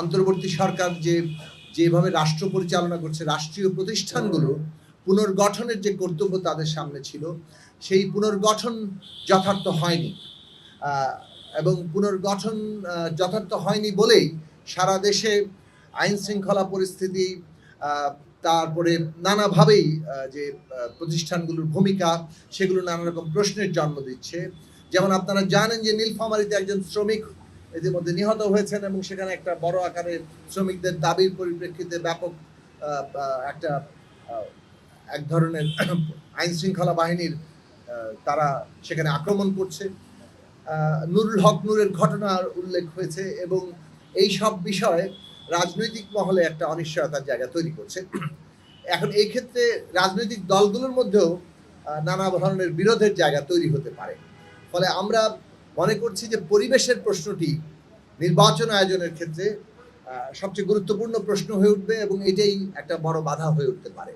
অন্তর্বর্তী সরকার যে যেভাবে রাষ্ট্র পরিচালনা করছে রাষ্ট্রীয় প্রতিষ্ঠানগুলো পুনর্গঠনের যে কর্তব্য তাদের সামনে ছিল সেই পুনর্গঠন যথার্থ হয়নি। এবং পুনর্গঠন যথার্থ হয়নি বলেই সারা দেশে আইন শৃঙ্খলা পরিস্থিতি তারপরে নানাভাবেই যে প্রতিষ্ঠানগুলোর ভূমিকা সেগুলো নানা রকম প্রশ্নের জন্ম দিচ্ছে। যেমন আপনারা জানেন যে নীলফামারীতে একজন শ্রমিক ইতিমধ্যে নিহত হয়েছেন এবং সেখানে একটা বড় আকারের শ্রমিকদের দাবির পরিপ্রেক্ষিতে ব্যাপক একটা এক ধরনের আইন শৃঙ্খলা বাহিনীর তারা সেখানে আক্রমণ করছে। নুরুল হক নুরের ঘটনার উল্লেখ হয়েছে এবং এই সব বিষয়ে রাজনৈতিক মহলে একটা অনিশ্চয়তার জায়গা তৈরি করছে। এখন এই ক্ষেত্রে রাজনৈতিক দলগুলোর মধ্যেও নানা ধরনের বিরোধের জায়গা তৈরি হতে পারে। ফলে আমরা মনে করছি যে পরিবেশের প্রশ্নটি নির্বাচন আয়োজনের ক্ষেত্রে সবচেয়ে গুরুত্বপূর্ণ প্রশ্ন হয়ে উঠবে এবং এটাই একটা বড় বাধা হয়ে উঠতে পারে।